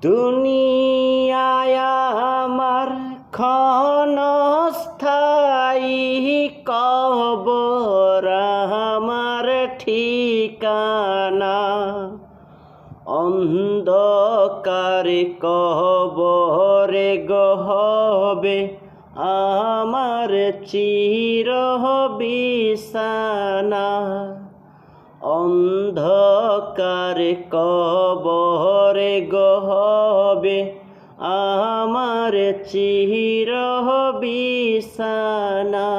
দুনিয়ায় আমার ক্ষণস্থায়ী কবর আমার ঠিকানা। অন্ধকার কবরে গহবে আমার চির বিছানা অন্ধকার কবরে গহবে, আমার চির বিছানা।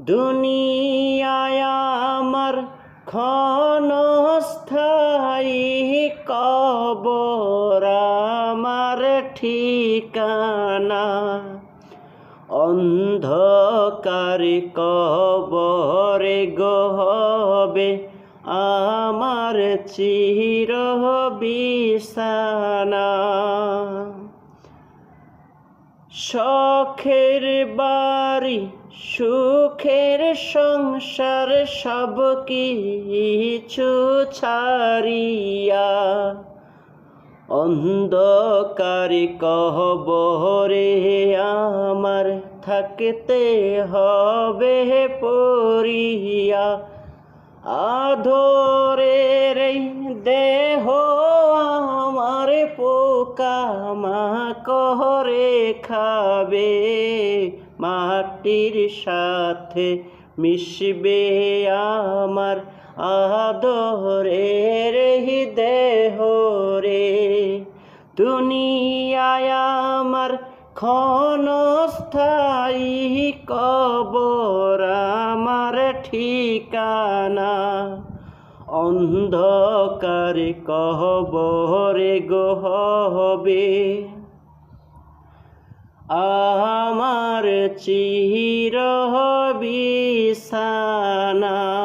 দুনিয়ায় আমার ক্ষণস্থায়ী কবর, আমার ঠিকানা। অন্ধকার কবরে গহবে আমার চির বিছানা। শখের বাড়ি, সুখের সংসার, সব কিছু ছাড়িয়া অন্ধকার কহবরে আমার থাকতে হবে পরিয়া আধরের দেহ আমার পোকা মা করে খাবে। মাটির সাথে মিশবে আমার আদরের এই দেহ রে। দুনিয়ায় আমার ক্ষণস্থায়ী কবর ঠিকানা। অন্ধকারে কহবরে গহবে আমার চির বিছানা।